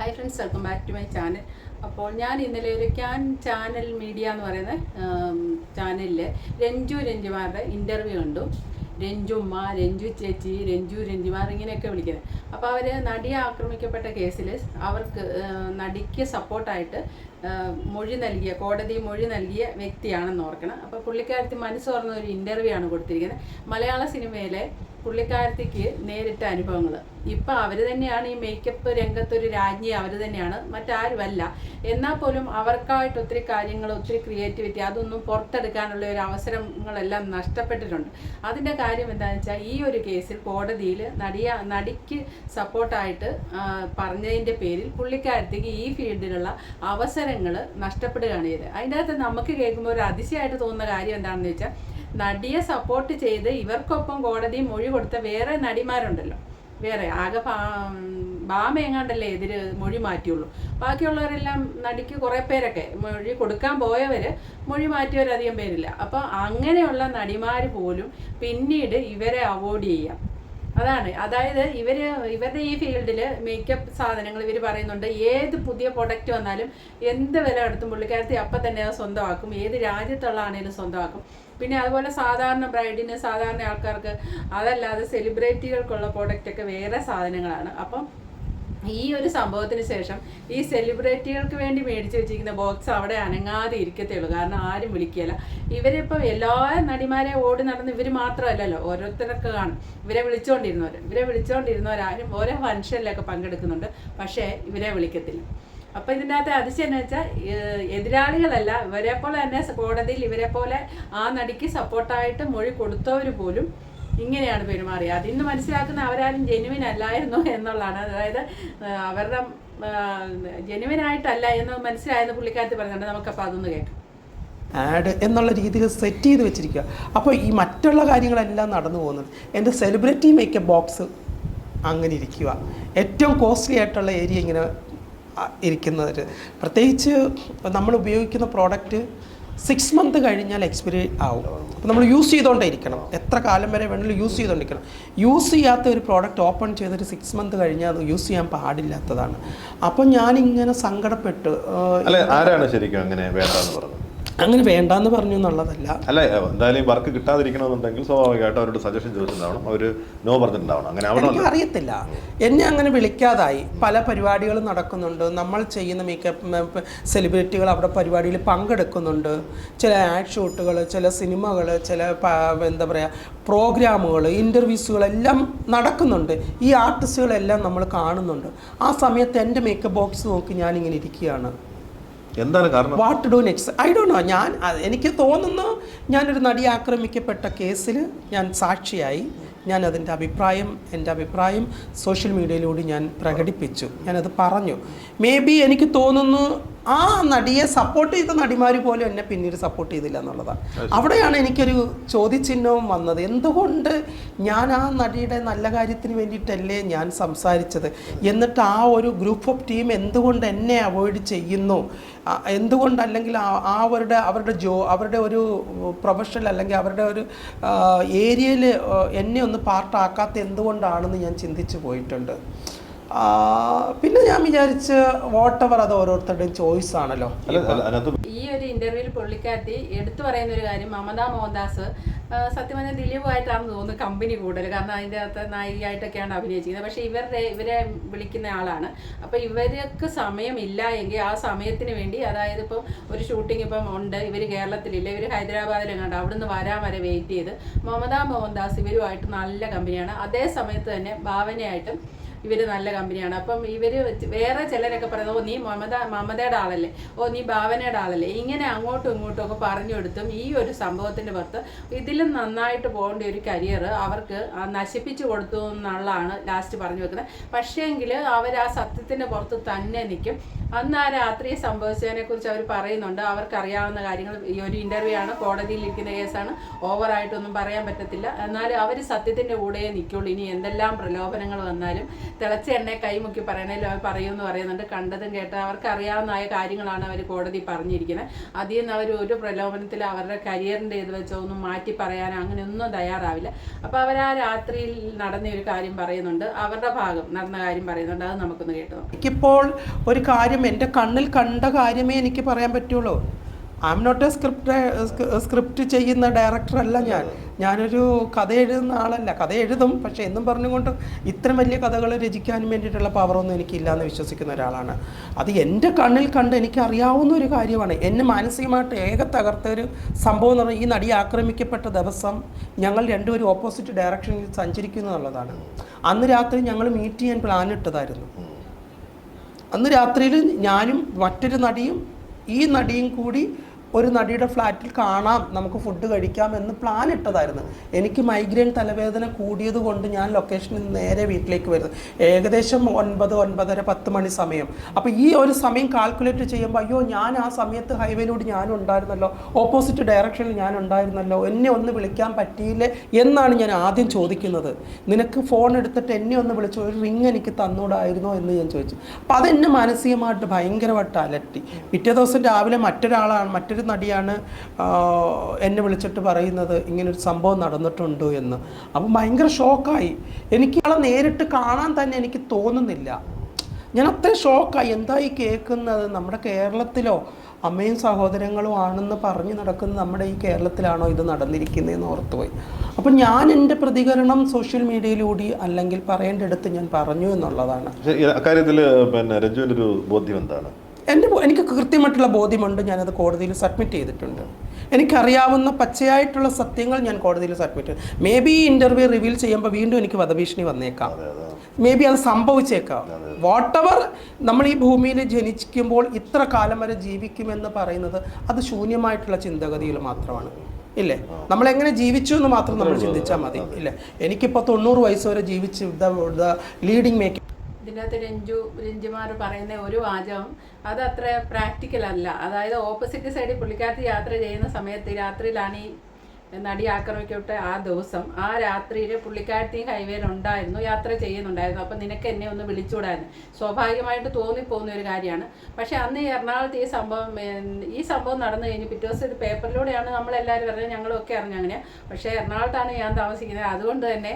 Hi friends welcome back to my channel അപ്പോൾ ഞാൻ ഇന്നലെ ഒരു ക്യാൻ ചാനൽ മീഡിയ എന്ന് പറയുന്ന ചാനലിൽ രഞ്ജു രഞ്ജുമാരുടെ ഇന്റർവ്യൂ കണ്ടു. രഞ്ജുമ്മ രഞ്ജു ചേച്ചി രഞ്ജു രഞ്ജുമാർ ഇങ്ങനെയൊക്കെ വിളിക്കുന്നത്. അപ്പോൾ അവർ നടിയെ ആക്രമിക്കപ്പെട്ട കേസിൽ അവർക്ക് നടിക്ക് സപ്പോർട്ടായിട്ട് മൊഴി നൽകിയ കോടതി മൊഴി നൽകിയ വ്യക്തിയാണെന്ന് ഓർക്കണം. അപ്പോൾ പുള്ളിക്കാരത്തി മനസ്സ് തുറന്ന ഒരു ഇന്റർവ്യൂ ആണ് കൊടുത്തിരിക്കുന്നത്. മലയാള സിനിമയിലെ പുള്ളിക്കാരത്തിക്ക് നേരിട്ട അനുഭവങ്ങൾ. ഇപ്പം അവർ തന്നെയാണ് ഈ മേക്കപ്പ് രംഗത്തൊരു രാജ്ഞി അവർ തന്നെയാണ്. മറ്റാരുമല്ല. എന്നാൽ പോലും അവർക്കായിട്ട് ഒത്തിരി കാര്യങ്ങൾ ഒത്തിരി ക്രിയേറ്റിവിറ്റി അതൊന്നും പുറത്തെടുക്കാനുള്ള ഒരു അവസരങ്ങളെല്ലാം നഷ്ടപ്പെട്ടിട്ടുണ്ട്. അതിന്റെ കാര്യം എന്താണെന്ന് വെച്ചാൽ ഈ ഒരു കേസിൽ കോടതിയിൽ നടിയ നടിക്ക് സപ്പോർട്ടായിട്ട് പറഞ്ഞതിന്റെ പേരിൽ പുള്ളിക്കാരത്തേക്ക് ഈ ഫീൽഡിലുള്ള അവസരങ്ങൾ നഷ്ടപ്പെടുകയാണ് ചെയ്തത്. അതിന്റെ അകത്ത് നമുക്ക് കേൾക്കുമ്പോൾ ഒരു അതിശയമായിട്ട് തോന്നുന്ന കാര്യം എന്താണെന്ന് വെച്ചാൽ നടിയെ സപ്പോർട്ട് ചെയ്ത് ഇവർക്കൊപ്പം കോടതി മൊഴി കൊടുത്ത വേറെ നടിമാരുണ്ടല്ലോ. വേറെ ആകെ ബാമ എങ്ങാണ്ടല്ലേ എതിര് മൊഴി മാറ്റിയുള്ളൂ. ബാക്കിയുള്ളവരെല്ലാം നടിക്ക് കുറേ പേരൊക്കെ മൊഴി കൊടുക്കാൻ പോയവർ മൊഴി മാറ്റിയവരധികം പേരില്ല. അപ്പോൾ അങ്ങനെയുള്ള നടിമാർ പോലും പിന്നീട് ഇവരെ അവോയ്ഡ് ചെയ്യാം. അതാണ്. അതായത് ഇവർ ഇവരുടെ ഈ ഫീൽഡിൽ മേക്കപ്പ് സാധനങ്ങൾ ഇവർ പറയുന്നുണ്ട്. ഏത് പുതിയ പ്രൊഡക്റ്റ് വന്നാലും എന്ത് വില എടുത്തും പുള്ളിക്കാരത്തി അപ്പം തന്നെ അത് സ്വന്തമാക്കും. ഏത് രാജ്യത്തുള്ള ആണെങ്കിലും സ്വന്തമാക്കും. പിന്നെ അതുപോലെ സാധാരണ ബ്രൈഡിന് സാധാരണ ആൾക്കാർക്ക് അതല്ലാതെ സെലിബ്രിറ്റികൾക്കുള്ള പ്രൊഡക്റ്റൊക്കെ വേറെ സാധനങ്ങളാണ്. അപ്പം ഈ ഒരു സംഭവത്തിന് ശേഷം ഈ സെലിബ്രിറ്റികൾക്ക് വേണ്ടി മേടിച്ച് വെച്ചിരിക്കുന്ന ബോക്സ് അവിടെ അനങ്ങാതെ ഇരിക്കത്തേ ഉള്ളൂ കാരണം ആരും വിളിക്കുകയില്ല. ഇവരിപ്പോൾ എല്ലാ നടിമാരെ ഓടി നടന്ന് ഇവർ മാത്രമല്ലല്ലോ ഓരോരുത്തരൊക്കെ കാണും. ഇവരെ വിളിച്ചുകൊണ്ടിരുന്നവർ ഇവരെ വിളിച്ചുകൊണ്ടിരുന്നവരാരും ഓരോ ഫംഗ്ഷനിലൊക്കെ പങ്കെടുക്കുന്നുണ്ട്. പക്ഷേ ഇവരെ വിളിക്കത്തില്ല. അപ്പോൾ ഇതിന്റെ അകത്ത് അതിശയം എന്ന് വെച്ചാൽ എതിരാളികളല്ല ഇവരെ പോലെ തന്നെ കോടതിയിൽ ഇവരെ പോലെ ആ നടിക്ക് സപ്പോർട്ടായിട്ട് മൊഴി കൊടുത്തവർ പോലും ഇങ്ങനെയാണ് പെരുമാറിയത്. അതിന്ന് മനസ്സിലാക്കുന്ന അവരാരും ജെനുവിൻ അല്ലായിരുന്നു എന്നുള്ളതാണ്. അതായത് അവരുടെ ജെനുവിൻ ആയിട്ടല്ല എന്ന് മനസ്സിലായെന്ന് പുള്ളിക്കാരത്തി പറയുന്നുണ്ട് നമുക്കപ്പോൾ അതൊന്ന് കേൾക്കാം. ആഡ് എന്നുള്ള രീതിയിൽ സെറ്റ് ചെയ്ത് വെച്ചിരിക്കുക. അപ്പോൾ ഈ മറ്റുള്ള കാര്യങ്ങളെല്ലാം നടന്നു പോകുന്നത് എന്റെ സെലിബ്രിറ്റി മേക്കപ്പ് ബോക്സ് അങ്ങനെ ഇരിക്കുക. ഏറ്റവും കോസ്റ്റ്ലി ആയിട്ടുള്ള ഏരിയ ഇങ്ങനെ ഇരിക്കുന്നത്. പ്രത്യേകിച്ച് നമ്മൾ ഉപയോഗിക്കുന്ന പ്രോഡക്റ്റ് സിക്സ് മന്ത് കഴിഞ്ഞാൽ എക്സ്പയറി ആവും. അപ്പോൾ നമ്മൾ യൂസ് ചെയ്തുകൊണ്ടേ ഇരിക്കണം എത്ര കാലം വരെ വേണമെങ്കിലും യൂസ് ചെയ്തുകൊണ്ടിരിക്കണം യൂസ് ചെയ്യാത്ത ഒരു പ്രോഡക്റ്റ് ഓപ്പൺ ചെയ്തിട്ട് സിക്സ് മന്ത് കഴിഞ്ഞാൽ അത് യൂസ് ചെയ്യാൻ പാടില്ലാത്തതാണ്. അപ്പോൾ ഞാനിങ്ങനെ സങ്കടപ്പെട്ട് ആരാണ് ശരിക്കും അങ്ങനെ വേണ്ടെന്ന് പറഞ്ഞത്? അങ്ങനെ വേണ്ടാന്ന് പറഞ്ഞു എന്നുള്ളതല്ല. അല്ല എന്തായാലും വർക്ക് കിട്ടാതിരിക്കണമെന്നുണ്ടെങ്കിൽ സ്വാഭാവികമായിട്ട് അവരോട് സജഷൻ ചോദിച്ചിട്ടുണ്ടാവണം. അവർ നോ പറഞ്ഞിട്ടുണ്ടാവണം. അങ്ങനെ ആവണമല്ലോ അറിയത്തില്ല എന്നെ അങ്ങനെ വിളിക്കാതായി. പല പരിപാടികളും നടക്കുന്നുണ്ട്. നമ്മൾ ചെയ്യുന്ന മേക്കപ്പ് സെലിബ്രിറ്റികൾ അവിടെ പരിപാടിയിൽ പങ്കെടുക്കുന്നുണ്ട്. ചില ആഡ് ഷൂട്ടുകൾ ചില സിനിമകൾ ചില എന്താ പറയുക പ്രോഗ്രാമുകൾ ഇന്റർവ്യൂസുകളെല്ലാം നടക്കുന്നുണ്ട്. ഈ ആർട്ടിസ്റ്റുകളെല്ലാം നമ്മൾ കാണുന്നുണ്ട്. ആ സമയത്ത് എന്റെ മേക്കപ്പ് ബോക്സ് നോക്കി ഞാനിങ്ങനെ ഇരിക്കുകയാണ്. എന്താണ് കാരണം? What do next I do know ഞാൻ എനിക്ക് തോന്നുന്നു ഞാനൊരു നടി ആക്രമിക്കപ്പെട്ട കേസിൽ ഞാൻ സാക്ഷിയായി. ഞാൻ അതിന്റെ അഭിപ്രായം എന്റെ അഭിപ്രായം സോഷ്യൽ മീഡിയയിലൂടെ ഞാൻ പ്രകടിപ്പിച്ചു. ഞാനത് പറഞ്ഞു. മേ ബി എനിക്ക് തോന്നുന്നു ആ നടിയെ സപ്പോർട്ട് ചെയ്ത നടിമാർ പോലും എന്നെ പിന്നീട് സപ്പോർട്ട് ചെയ്തില്ല എന്നുള്ളതാണ്. അവിടെയാണ് എനിക്കൊരു ചോദ്യചിഹ്നവും വന്നത്. എന്തുകൊണ്ട് ഞാൻ ആ നടിയുടെ നല്ല കാര്യത്തിന് വേണ്ടിയിട്ടല്ലേ ഞാൻ സംസാരിച്ചത്? എന്നിട്ട് ആ ഒരു ഗ്രൂപ്പ് ഓഫ് ടീം എന്തുകൊണ്ട് എന്നെ അവോയ്ഡ് ചെയ്യുന്നു? എന്തുകൊണ്ട് അല്ലെങ്കിൽ ആ- അവരുടെ അവരുടെ ജോ അവരുടെ ഒരു പ്രൊഫഷണൽ അല്ലെങ്കിൽ അവരുടെ ഒരു ഏരിയയിൽ എന്നെ ഒന്ന് പാർട്ടാക്കാത്ത എന്തുകൊണ്ടാണെന്ന് ഞാൻ ചിന്തിച്ചു പോയിട്ടുണ്ട്. പിന്നെ ഞാൻ വിചാരിച്ച് വോട്ടവർ അത് ഓരോരുത്തരുടെയും ചോയ്സ് ആണല്ലോ. ഈ ഒരു ഇന്റർവ്യൂവിൽ പുള്ളിക്കാരത്തി എടുത്തു പറയുന്ന ഒരു കാര്യം മമതാ മോഹൻദാസ് സത്യം പറഞ്ഞാൽ ദിലീപുമായിട്ടാണെന്ന് തോന്നുന്നു കമ്പനി കൂടുതൽ. കാരണം അതിന്റെ അകത്ത് നായികയായിട്ടൊക്കെയാണ് അഭിനയിച്ചിരിക്കുന്നത്. പക്ഷേ ഇവരുടെ ഇവരെ വിളിക്കുന്ന ആളാണ്. അപ്പോൾ ഇവർക്ക് സമയമില്ല എങ്കിൽ ആ സമയത്തിന് വേണ്ടി അതായത് ഇപ്പം ഒരു ഷൂട്ടിംഗ് ഇപ്പം ഉണ്ട് ഇവർ കേരളത്തിലില്ല ഇവർ ഹൈദരാബാദിലെങ്ങാണ്ട് അവിടുന്ന് വരാൻ വരെ വെയിറ്റ് ചെയ്ത് മമതാ മോഹൻദാസ് ഇവരുമായിട്ട് നല്ല കമ്പനിയാണ് അതേ സമയത്ത് തന്നെ ഭാവനയായിട്ടും ഇവർ നല്ല കമ്പനിയാണ്. അപ്പം ഇവർ വേറെ ചിലരൊക്കെ പറയുന്നത് ഓ നീ മമത മമതയുടെ ആളല്ലേ? ഓ നീ ഭാവനയുടെ ആളല്ലേ? ഇങ്ങനെ അങ്ങോട്ടും ഇങ്ങോട്ടും ഒക്കെ പറഞ്ഞു കൊടുത്തും ഈ ഒരു സംഭവത്തിന്റെ പുറത്ത് ഇതിലും നന്നായിട്ട് പോകേണ്ട ഒരു കരിയർ അവർക്ക് നശിപ്പിച്ചു കൊടുത്തു എന്നുള്ളതാണ് ലാസ്റ്റ് പറഞ്ഞു വെക്കുന്നത്. പക്ഷേങ്കിൽ അവർ ആ സത്യത്തിന്റെ പുറത്ത് തന്നെ നിൽക്കും അന്ന് ആ രാത്രി സംഭവിച്ചതിനെ കുറിച്ച് അവർ പറയുന്നുണ്ട്. അവർക്കറിയാവുന്ന കാര്യങ്ങൾ ഈ ഒരു ഇന്റർവ്യൂ ആണ് കോടതിയിൽ ഇരിക്കുന്ന കേസാണ് ഓവറായിട്ടൊന്നും പറയാൻ പറ്റത്തില്ല. എന്നാൽ അവർ സത്യത്തിന്റെ കൂടെ നിൽക്കുള്ളൂ. ഇനി എന്തെല്ലാം പ്രലോഭനങ്ങൾ വന്നാലും തിളച്ച എണ്ണയെ കൈമുക്കി പറയണേലും അവർ പറയുമെന്ന് പറയുന്നുണ്ട്. കണ്ടതും കേട്ട അവർക്ക് അറിയാവുന്നതായ കാര്യങ്ങളാണ് അവർ കോടതി പറഞ്ഞിരിക്കുന്നത്. അതിൽ നിന്ന് അവർ ഒരു പ്രലോഭനത്തിൽ അവരുടെ കരിയറിന്റെ ഇത് വെച്ചോ ഒന്നും മാറ്റി പറയാൻ അങ്ങനെയൊന്നും തയ്യാറാവില്ല. അപ്പോൾ അവർ ആ രാത്രിയിൽ നടന്ന ഒരു കാര്യം പറയുന്നുണ്ട്. അവരുടെ ഭാഗം നടന്ന കാര്യം പറയുന്നുണ്ട്. അത് നമുക്കൊന്ന് കേട്ടു നോക്കാം. എനിക്കിപ്പോൾ ഒരു കാര്യം എന്റെ കണ്ണിൽ കണ്ട കാര്യമേ എനിക്ക് പറയാൻ പറ്റുള്ളൂ. I am not a script script ചെയ്യുന്ന ഡയറക്ടറല്ല ഞാൻ. ഞാനൊരു കഥ എഴുതുന്ന ആളല്ല. കഥ എഴുതും പക്ഷേ എന്നും പറഞ്ഞുകൊണ്ട് ഇത്ര വലിയ കഥകൾ രചിക്കാനും വേണ്ടിയിട്ടുള്ള പവറൊന്നും എനിക്കില്ല എന്ന് വിശ്വസിക്കുന്ന ഒരാളാണ്. അത് എന്റെ കണ്ണിൽ കണ്ട് എനിക്ക് അറിയാവുന്ന ഒരു കാര്യമാണ്. എന്നെ മാനസികമായിട്ട് ഏക തകർത്ത ഒരു സംഭവം എന്ന് പറഞ്ഞാൽ ഈ നടി ആക്രമിക്കപ്പെട്ട ദിവസം ഞങ്ങൾ രണ്ടുപേരും ഓപ്പോസിറ്റ് ഡയറക്ഷനിൽ സഞ്ചരിക്കുന്നു എന്നുള്ളതാണ്. അന്ന് രാത്രി ഞങ്ങൾ മീറ്റ് ചെയ്യാൻ പ്ലാൻ ഇട്ടതായിരുന്നു. അന്ന് രാത്രിയിൽ ഞാനും മറ്റൊരു നടിയും ഈ നടിയും കൂടി ഒരു നടിയുടെ ഫ്ലാറ്റിൽ കാണാം നമുക്ക് ഫുഡ് കഴിക്കാം എന്ന് പ്ലാൻ ഇട്ടതായിരുന്നു. എനിക്ക് മൈഗ്രെയിൻ തലവേദന കൂടിയത് കൊണ്ട് ഞാൻ ലൊക്കേഷനിൽ നേരെ വീട്ടിലേക്ക് വരുന്നത് ഏകദേശം ഒൻപത് ഒൻപതര പത്ത് മണി സമയം. അപ്പോൾ ഈ ഒരു സമയം കാൽക്കുലേറ്റ് ചെയ്യുമ്പോൾ അയ്യോ ഞാൻ ആ സമയത്ത് ഹൈവേയിലൂടെ ഞാൻ ഉണ്ടായിരുന്നല്ലോ ഓപ്പോസിറ്റ് ഡയറക്ഷനിൽ ഞാൻ ഉണ്ടായിരുന്നല്ലോ എന്നെ ഒന്ന് വിളിക്കാൻ പറ്റിയില്ലേ? എന്നാണ് ഞാൻ ആദ്യം ചോദിക്കുന്നത്. നിനക്ക് ഫോൺ എടുത്തിട്ട് എന്നെ ഒന്ന് വിളിച്ചു ഒരു റിങ് എനിക്ക് തന്നൂടായിരുന്നോ എന്ന് ഞാൻ ചോദിച്ചു. അപ്പം അതെന്നെ മാനസികമായിട്ട് ഭയങ്കരമായിട്ട് അലട്ടി. പിറ്റേ ദിവസം രാവിലെ മറ്റൊരാളാണ് മറ്റൊരു നടിയാണ് എന്നെ വിളിച്ചിട്ട് പറയുന്നത് ഇങ്ങനൊരു സംഭവം നടന്നിട്ടുണ്ട് എന്ന്. അപ്പം ഭയങ്കര ഷോക്കായി. എനിക്ക് ആളെ നേരിട്ട് കാണാൻ തന്നെ എനിക്ക് തോന്നുന്നില്ല. ഞാൻ അത്ര ഷോക്കായി. എന്താ ഈ കേൾക്കുന്നത്? നമ്മുടെ കേരളത്തിലോ അമ്മയും സഹോദരങ്ങളും ആണെന്ന് പറഞ്ഞ് നടക്കുന്ന നമ്മുടെ ഈ കേരളത്തിലാണോ ഇത് നടന്നിരിക്കുന്നതെന്ന് ഓർത്തുപോയി. അപ്പം ഞാൻ എന്റെ പ്രതികരണം സോഷ്യൽ മീഡിയയിലൂടെ അല്ലെങ്കിൽ പറയേണ്ടടുത്ത് ഞാൻ പറഞ്ഞു എന്നുള്ളതാണ്. അക്കാര്യത്തിൽ പിന്നെ രഞ്ജുവിന്റെ ഒരു ബോധ്യം എന്താണ്? എന്റെ എനിക്ക് കൃത്യമായിട്ടുള്ള ബോധ്യമുണ്ട് ഞാനത് കോടതിയിൽ സബ്മിറ്റ് ചെയ്തിട്ടുണ്ട്. എനിക്കറിയാവുന്ന പച്ചയായിട്ടുള്ള സത്യങ്ങൾ ഞാൻ കോടതിയിൽ സബ്മിറ്റ് ചെയ്തു. മേ ബി ഇന്റർവ്യൂ റിവീൽ ചെയ്യുമ്പോൾ വീണ്ടും എനിക്ക് വധഭീഷണി വന്നേക്കാം. മേ ബി അത് സംഭവിച്ചേക്കാം. വാട്ട് എവർ നമ്മൾ ഈ ഭൂമിയിൽ ജനിക്കുമ്പോൾ ഇത്ര കാലം വരെ ജീവിക്കുമെന്ന് പറയുന്നത് അത് ശൂന്യമായിട്ടുള്ള ചിന്തഗതിയിൽ മാത്രമാണ്. ഇല്ലേ? നമ്മൾ എങ്ങനെ ജീവിച്ചു എന്ന് മാത്രം നമ്മൾ ചിന്തിച്ചാൽ മതി. ഇല്ലേ? എനിക്കിപ്പോൾ തൊണ്ണൂറ് വയസ്സ് വരെ ജീവിച്ച് ദ ലീഡിങ് മേക്ക് ഇതിനകത്ത് രഞ്ജു രഞ്ജുമാർ പറയുന്ന ഒരു വാചകം അത് അത്ര പ്രാക്ടിക്കൽ അല്ല. അതായത് ഓപ്പോസിറ്റ് സൈഡിൽ പുള്ളിക്കാരത്തി യാത്ര ചെയ്യുന്ന സമയത്ത് രാത്രിയിലാണ് ഈ നടി ആക്രമിക്കട്ടെ ആ ദിവസം. ആ രാത്രിയിൽ പുള്ളിക്കാരത്തിയും ഹൈവേയിൽ ഉണ്ടായിരുന്നു യാത്ര ചെയ്യുന്നുണ്ടായിരുന്നു. അപ്പം നിനക്ക് എന്നെ ഒന്ന് വിളിച്ചുകൂടായിരുന്നു സ്വാഭാവികമായിട്ട് തോന്നിപ്പോകുന്ന ഒരു കാര്യമാണ്. പക്ഷേ അന്ന് എറണാകുളത്ത് ഈ സംഭവം ഈ സംഭവം നടന്നു കഴിഞ്ഞ് പിറ്റേ ദിവസം ഇത് പേപ്പറിലൂടെയാണ് നമ്മളെല്ലാവരും പറഞ്ഞത് ഞങ്ങളൊക്കെ അറിഞ്ഞു അങ്ങനെ. പക്ഷേ എറണാകുളത്താണ് ഞാൻ താമസിക്കുന്നത്. അതുകൊണ്ട് തന്നെ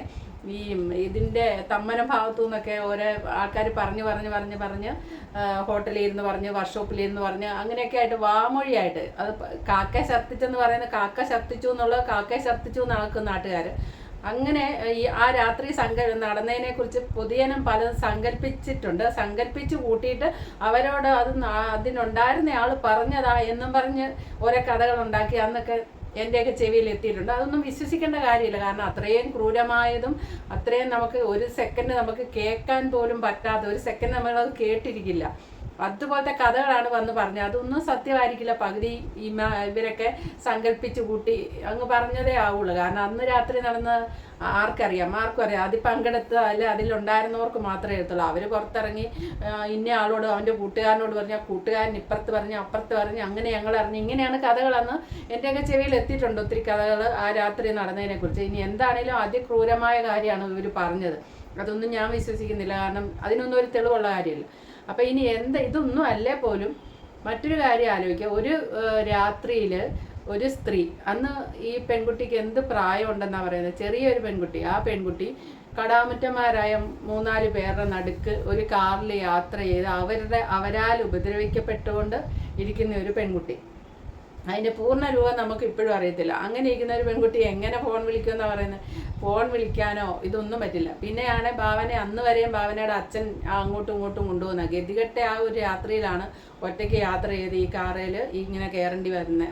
ഈ ഇതിന്റെ തമ്മന ഭാഗത്തു നിന്നൊക്കെ ഓരോ ആൾക്കാർ പറഞ്ഞു പറഞ്ഞ് പറഞ്ഞ് പറഞ്ഞ് ഹോട്ടലിൽ ഇരുന്ന് പറഞ്ഞ് വർക്ക്ഷോപ്പിൽ ഇരുന്ന് പറഞ്ഞ് അങ്ങനെയൊക്കെ ആയിട്ട് വാമൊഴിയായിട്ട്. അത് കാക്ക ശർത്തിച്ചെന്ന് പറയുന്ന കാക്ക ശർത്തിച്ചു എന്നുള്ളത് കാക്ക ശർത്തിച്ചു എന്നാക്കും നാട്ടുകാർ അങ്ങനെ ഈ ആ രാത്രി സങ്ക നടന്നതിനെ കുറിച്ച് പൊതുജനം പലതും സങ്കല്പിച്ചിട്ടുണ്ട്. സങ്കല്പിച്ച് കൂട്ടിയിട്ട് അവരോട് അത് അതിനുണ്ടായിരുന്ന ആൾ പറഞ്ഞതാ എന്നും പറഞ്ഞ് ഓരോ കഥകൾ ഉണ്ടാക്കി. അന്നൊക്കെ എന്റെയൊക്കെ ചെവിയിൽ എത്തിയിട്ടുണ്ട്. അതൊന്നും വിശ്വസിക്കേണ്ട കാര്യമില്ല. കാരണം അത്രയും ക്രൂരമായതും അത്രയും നമുക്ക് ഒരു സെക്കൻഡ് നമുക്ക് കേൾക്കാൻ പോലും പറ്റാത്ത ഒരു സെക്കൻഡ് നമ്മളത് കേട്ടിരിക്കില്ല. അതുപോലത്തെ കഥകളാണ് വന്ന് പറഞ്ഞത്. അതൊന്നും സത്യമായിരിക്കില്ല. പകുതി ഇവരൊക്കെ സങ്കല്പിച്ച് കൂട്ടി അങ്ങ് പറഞ്ഞതേ ആവുള്ളൂ. കാരണം അന്ന് രാത്രി നടന്ന ആർക്കറിയാം? ആർക്കും അറിയാം. അതിൽ പങ്കെടുത്ത അല്ലെ അതിലുണ്ടായിരുന്നവർക്ക് മാത്രമേ എഴുത്തുള്ളൂ അവർ പുറത്തിറങ്ങി ഇന്ന ആളോട് അവന്റെ കൂട്ടുകാരനോട് പറഞ്ഞ കൂട്ടുകാരൻ ഇപ്പുറത്ത് പറഞ്ഞ് അപ്പുറത്ത് പറഞ്ഞ് അങ്ങനെ ഞങ്ങൾ അറിഞ്ഞ് ഇങ്ങനെയാണ് കഥകളെന്ന് എന്റെയൊക്കെ ചെവിയിൽ എത്തിയിട്ടുണ്ട് ഒത്തിരി കഥകൾ ആ രാത്രി നടന്നതിനെക്കുറിച്ച് ഇനി എന്താണേലും അതിക്രൂരമായ കാര്യമാണ് ഇവർ പറഞ്ഞത്. അതൊന്നും ഞാൻ വിശ്വസിക്കുന്നില്ല. കാരണം അതിനൊന്നും ഒരു തെളിവുള്ള കാര്യമില്ല. അപ്പം ഇനി എന്ത് ഇതൊന്നും അല്ലേ പോലും മറ്റൊരു കാര്യം ആലോചിക്കുക. ഒരു രാത്രിയിൽ ഒരു സ്ത്രീ അന്ന് ഈ പെൺകുട്ടിക്ക് എന്ത് പ്രായം ഉണ്ടെന്നാണ് പറയുന്നത്? ചെറിയൊരു പെൺകുട്ടി. ആ പെൺകുട്ടി കടാമുറ്റന്മാരായ മൂന്നാൽ പേരുടെ നടുക്ക് ഒരു കാറിൽ യാത്ര ചെയ്ത് അവരുടെ അവരാൽ ഉപദ്രവിക്കപ്പെട്ടുകൊണ്ട് ഇരിക്കുന്ന ഒരു പെൺകുട്ടി. അതിന്റെ പൂർണ രൂപം നമുക്ക് ഇപ്പോഴും അറിയത്തില്ല. അങ്ങനെ ഇരിക്കുന്ന ഒരു പെൺകുട്ടി എങ്ങനെ ഫോൺ വിളിക്കുമെന്ന് പറയുന്നത് ഫോൺ വിളിക്കാനോ ഇതൊന്നും പറ്റില്ല. പിന്നെയാണ് ഭാവനെ അന്ന് വരെയും ഭാവനയുടെ അച്ഛൻ അങ്ങോട്ടും ഇങ്ങോട്ടും കൊണ്ടുപോകുന്നത്. ഗതികെട്ട ആ ഒരു രാത്രിയിലാണ് ഒറ്റയ്ക്ക് യാത്ര ചെയ്ത് ഈ കാറിൽ ഇങ്ങനെ കയറേണ്ടി വരുന്ന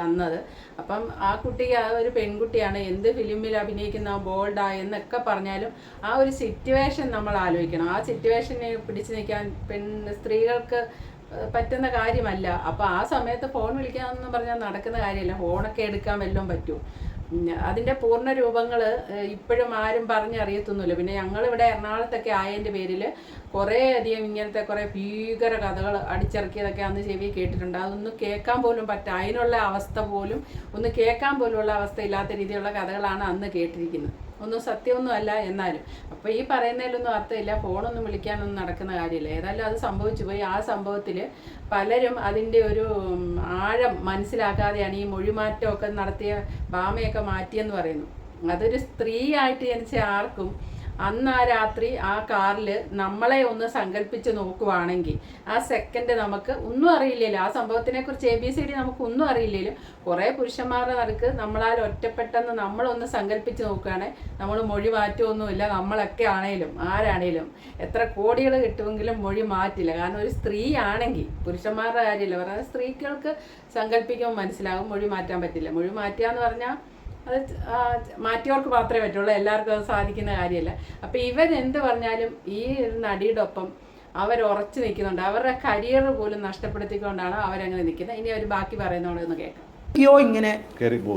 വന്നത്. അപ്പം ആ കുട്ടി ആ ഒരു പെൺകുട്ടിയാണ് എന്ത് ഫിലിമിൽ അഭിനയിക്കുന്ന ബോൾഡാ എന്നൊക്കെ പറഞ്ഞാലും ആ ഒരു സിറ്റുവേഷൻ നമ്മൾ ആലോചിക്കണം. ആ സിറ്റുവേഷനെ പിടിച്ചു നിൽക്കാൻ പെൺ സ്ത്രീകൾക്ക് പറ്റുന്ന കാര്യമല്ല. അപ്പോൾ ആ സമയത്ത് ഫോൺ വിളിക്കാമെന്ന് പറഞ്ഞാൽ നടക്കുന്ന കാര്യമല്ല. ഫോണൊക്കെ എടുക്കാൻ വല്ലതും പറ്റും. അതിന്റെ പൂർണ രൂപങ്ങൾ ഇപ്പോഴും ആരും പറഞ്ഞറിയത്തൊന്നുമില്ല. പിന്നെ ഞങ്ങളിവിടെ എറണാകുളത്തൊക്കെ ആയതിന്റെ പേരിൽ കുറേ അധികം ഇങ്ങനത്തെ കുറേ ഭീകര കഥകൾ അടിച്ചിറക്കിയതൊക്കെ അന്ന് ചെവി കേട്ടിട്ടുണ്ട്. അതൊന്നും കേൾക്കാൻ പോലും പറ്റ അതിനുള്ള അവസ്ഥ പോലും ഒന്ന് കേൾക്കാൻ പോലുമുള്ള അവസ്ഥ ഇല്ലാത്ത രീതിയിലുള്ള കഥകളാണ് അന്ന് കേട്ടിരിക്കുന്നത്. ഒന്നും സത്യമൊന്നും അല്ല എന്നാലും. അപ്പോൾ ഈ പറയുന്നതിലൊന്നും അർത്ഥമില്ല. ഫോണൊന്നും വിളിക്കാനൊന്നും നടക്കുന്ന കാര്യമില്ല. ഏതായാലും അത് സംഭവിച്ചു പോയി. ആ സംഭവത്തിൽ പലരും അതിന്റെ ഒരു ആഴം മനസ്സിലാക്കാതെയാണ് ഈ മൊഴിമാറ്റമൊക്കെ നടത്തിയ ഭാമയൊക്കെ മാറ്റിയെന്ന് പറയുന്നു. അതൊരു സ്ത്രീ ആയിട്ട് ജനിച്ച ആർക്കും അന്ന് ആ രാത്രി ആ കാറിൽ നമ്മളെ ഒന്ന് സങ്കല്പിച്ച് നോക്കുവാണെങ്കിൽ ആ സെക്കൻഡ് നമുക്ക് ഒന്നും അറിയില്ലല്ലോ. ആ സംഭവത്തിനെ കുറിച്ച് എ ബി സി ഡി നമുക്ക് ഒന്നും അറിയില്ലല്ലോ. കുറേ പുരുഷന്മാരുടെ നടുക്ക് നമ്മളാൽ ഒറ്റപ്പെട്ടെന്ന് നമ്മളൊന്ന് സങ്കല്പിച്ച് നോക്കുകയാണെങ്കിൽ നമ്മൾ മൊഴി മാറ്റമൊന്നുമില്ല നമ്മളൊക്കെ ആണേലും ആരാണേലും എത്ര കോടികൾ കിട്ടുമെങ്കിലും മൊഴി മാറ്റില്ല. കാരണം ഒരു സ്ത്രീ ആണെങ്കിൽ പുരുഷന്മാരുടെ കാര്യമില്ല. പറഞ്ഞാൽ സ്ത്രീകൾക്ക് സങ്കല്പിക്കുമ്പോൾ മനസ്സിലാകും മൊഴി മാറ്റാൻ പറ്റില്ല. മൊഴി മാറ്റുക എന്ന് പറഞ്ഞാൽ അത് ആ മാറ്റിയവർക്ക് മാത്രമേ പറ്റുള്ളൂ. എല്ലാവർക്കും അത് സാധിക്കുന്ന കാര്യമല്ല. അപ്പം ഇവൻ എന്ത് പറഞ്ഞാലും ഈ ഒരു നടിയുടെ ഒപ്പം അവർ ഉറച്ചു നിൽക്കുന്നുണ്ട്. അവരുടെ കരിയർ പോലും നഷ്ടപ്പെടുത്തിക്കൊണ്ടാണ് അവരങ്ങനെ നിൽക്കുന്നത്. ഇനി അവർ ബാക്കി പറയുന്നോടൊന്ന് കേൾക്കാം. യോ ഇങ്ങനെ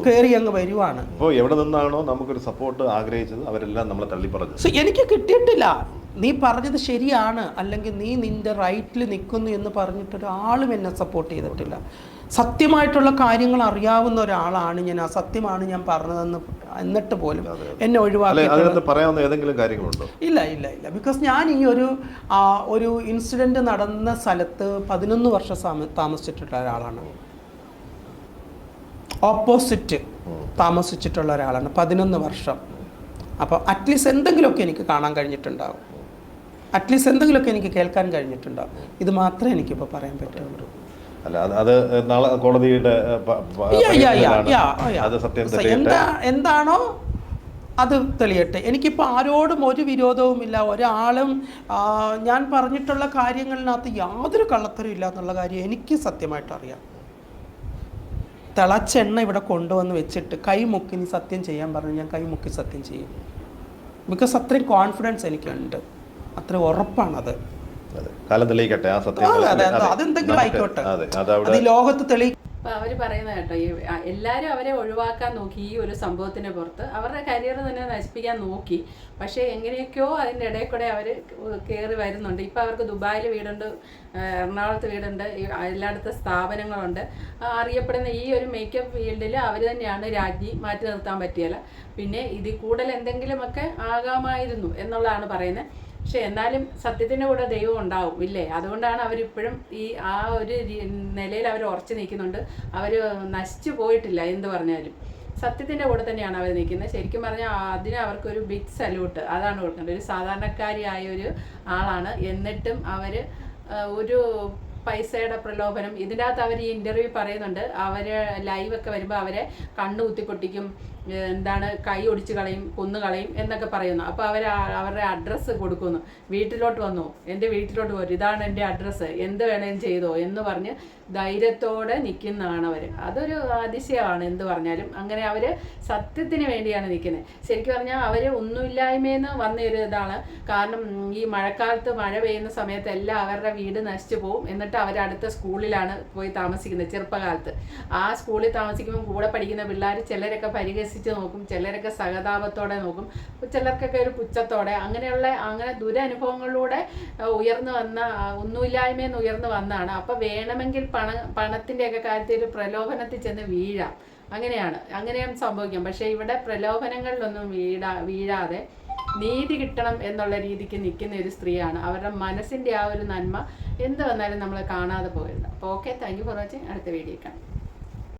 കയറി അങ്ങ് വരുവാണ്. അപ്പോൾ എവിടെ നിന്നാണോ നമുക്കൊരു സപ്പോർട്ട് ആഗ്രഹിച്ചത് അവരെല്ലാം നമ്മളെ തള്ളി പറഞ്ഞു. സോ എനിക്ക് കിട്ടിയിട്ടില്ല. നീ പറഞ്ഞത് ശരിയാണ്. അല്ലെങ്കിൽ നീ നിന്റെ റൈറ്റിൽ നിൽക്കുന്നു എന്ന് പറഞ്ഞിട്ട് ഒരാളും എന്നെ സപ്പോർട്ട് ചെയ്തിട്ടില്ല. സത്യമായിട്ടുള്ള കാര്യങ്ങൾ അറിയാവുന്ന ഒരാളാണ് ഞാൻ അസത്യമാണ് സത്യമാണ് ഞാൻ പറഞ്ഞതെന്ന് എന്നിട്ട് പോലും എന്നെ ഒഴിവാക്കി ഇല്ല ഇല്ല ഇല്ല. ബിക്കോസ് ഞാൻ ഈ ഒരു ഒരു ഇൻസിഡന്റ് നടന്ന സ്ഥലത്ത് പതിനൊന്ന് വർഷം താമസിച്ചിട്ടുള്ള ഒരാളാണ്. ഓപ്പോസിറ്റ് താമസിച്ചിട്ടുള്ള ഒരാളാണ് പതിനൊന്ന് വർഷം. അപ്പോൾ അറ്റ്ലീസ്റ്റ് എന്തെങ്കിലുമൊക്കെ എനിക്ക് കാണാൻ കഴിഞ്ഞിട്ടുണ്ടാവും. അറ്റ്ലീസ്റ്റ് എന്തെങ്കിലുമൊക്കെ എനിക്ക് കേൾക്കാൻ കഴിഞ്ഞിട്ടുണ്ടാവും. ഇത് മാത്രമേ എനിക്കിപ്പോൾ പറയാൻ പറ്റുള്ളൂ. അല്ല അത് നാളെ കോടതിയുടെ. അത് സത്യം എന്താ എന്താണോ അത് തെളിയട്ടെ. എനിക്കിപ്പോൾ ആരോടും ഒരു വിരോധവുമില്ല ഒരാളും ഞാൻ പറഞ്ഞിട്ടുള്ള കാര്യങ്ങളിനകത്ത് യാതൊരു കള്ളത്തരം ഇല്ല എന്നുള്ള കാര്യം എനിക്ക് സത്യമായിട്ട് അറിയാം. തിളച്ചെണ്ണ ഇവിടെ കൊണ്ടുവന്ന് വെച്ചിട്ട് കൈമുക്കി നീ സത്യം ചെയ്യാൻ പറഞ്ഞു ഞാൻ കൈമുക്കി സത്യം ചെയ്യും. ബിക്കോസ് അത്രയും കോൺഫിഡൻസ് എനിക്കുണ്ട്. അത്ര ഉറപ്പാണത്. കാലം തെളിയിക്കട്ടെ ആ സത്യം അതെ അതെ അതെ. അതെന്തെങ്കിലും ആയിക്കോട്ടെ. അതെ. അത് അത് അവിടെ ഈ ലോകത്ത് തെളി അപ്പൊ അവർ പറയുന്നത് കേട്ടോ ഈ എല്ലാരും അവരെ ഒഴിവാക്കാൻ നോക്കി ഈ ഒരു സംഭവത്തിന് പുറത്ത്. അവരുടെ കരിയർ തന്നെ നശിപ്പിക്കാൻ നോക്കി. പക്ഷേ എങ്ങനെയൊക്കെയോ അതിന്റെ ഇടയിൽ കൂടെ അവർ കയറി വരുന്നുണ്ട്. ഇപ്പൊ അവർക്ക് ദുബായിൽ വീടുണ്ട് എറണാകുളത്ത് വീടുണ്ട് എല്ലായിടത്തെ എല്ലായിടത്തും സ്ഥാപനങ്ങളുണ്ട്. അറിയപ്പെടുന്ന ഈ ഒരു മേക്കപ്പ് ഫീൽഡിൽ അവർ തന്നെയാണ് രാജ്ഞി മാറ്റി നിർത്താൻ പറ്റിയല്ല പിന്നെ ഇതിൽ കൂടുതൽ എന്തെങ്കിലുമൊക്കെ ആകാമായിരുന്നു എന്നുള്ളതാണ് പറയുന്നത്. പക്ഷെ എന്നാലും സത്യത്തിന്റെ കൂടെ ദൈവം ഉണ്ടാവും ഇല്ലേ? അതുകൊണ്ടാണ് അവരിപ്പോഴും ഈ ആ ഒരു നിലയിൽ അവർ ഉറച്ചു നിൽക്കുന്നുണ്ട്. അവർ നശിച്ചു പോയിട്ടില്ല എന്ത് പറഞ്ഞാലും. സത്യത്തിന്റെ കൂടെ തന്നെയാണ് അവർ നിൽക്കുന്നത്. ശരിക്കും പറഞ്ഞാൽ അതിന് അവർക്കൊരു ബിഗ് സല്യൂട്ട് അതാണ് കൊടുക്കേണ്ടത്. ഒരു സാധാരണക്കാരിയായ ഒരു ആളാണ്. എന്നിട്ടും അവർ ഒരു പൈസയുടെ പ്രലോഭനം. ഇതിന്റെ അകത്ത് അവർ ഈ ഇന്റർവ്യൂ പറയുന്നുണ്ട്. അവരെ ലൈവൊക്കെ വരുമ്പോൾ അവരെ കണ്ണു കുത്തിപ്പൊട്ടിക്കും എന്താണ് കൈ ഒടിച്ച് കളയും കൊന്നു കളയും എന്നൊക്കെ പറയുന്നു. അപ്പോൾ അവർ അവരുടെ അഡ്രസ്സ് കൊടുക്കുന്നു. വീട്ടിലോട്ട് വന്നു. എന്റെ വീട്ടിലോട്ട് വരും ഇതാണ് എന്റെ അഡ്രസ്സ് എന്ത് വേണേലും ചെയ്തോ എന്ന് പറഞ്ഞ് ധൈര്യത്തോടെ നിൽക്കുന്നതാണ് അവർ. അതൊരു അതിശയമാണ് എന്ത് പറഞ്ഞാലും. അങ്ങനെ അവർ സത്യത്തിന് വേണ്ടിയാണ് നിൽക്കുന്നത്. ശരിക്കും പറഞ്ഞാൽ അവർ ഒന്നുമില്ലായ്മയെന്ന് വന്ന ഒരു ഇതാണ്. കാരണം ഈ മഴക്കാലത്ത് മഴ പെയ്യുന്ന സമയത്ത് എല്ലാം അവരുടെ വീട് നശിച്ചു പോകും എന്നിട്ട് അവർ അടുത്ത സ്കൂളിലാണ് പോയി താമസിക്കുന്നത് ചെറുപ്പകാലത്ത്. ആ സ്കൂളിൽ താമസിക്കുമ്പോൾ കൂടെ പഠിക്കുന്ന പിള്ളേർ ചിലരൊക്കെ പരിഹസിച്ച് നോക്കും ചിലരൊക്കെ സഹതാപത്തോടെ നോക്കും ചിലർക്കൊക്കെ ഒരു പുച്ഛത്തോടെ അങ്ങനെയുള്ള അങ്ങനെ ദുരനുഭവങ്ങളിലൂടെ ഉയർന്നു വന്ന ആ, ഒന്നുമില്ലായ്മയെന്ന് ഉയർന്നു വന്നതാണ്. അപ്പോൾ വേണമെങ്കിൽ പണ പണത്തിന്റെയൊക്കെ കാര്യത്തിൽ ഒരു പ്രലോഭനത്തിൽ ചെന്ന് വീഴാം. അങ്ങനെയാണ്. അങ്ങനെയും സംഭവിക്കാം. പക്ഷേ ഇവിടെ പ്രലോഭനങ്ങളിലൊന്നും വീഴാ വീഴാതെ നീതി കിട്ടണം എന്നുള്ള രീതിക്ക് നിൽക്കുന്ന ഒരു സ്ത്രീയാണ്. അവരുടെ മനസ്സിന്റെ ആ ഒരു നന്മ എന്ത് വന്നാലും നമ്മൾ കാണാതെ പോകരുത്. അപ്പോൾ okay thank you for watching. അടുത്ത വീഡിയോ കാണാം.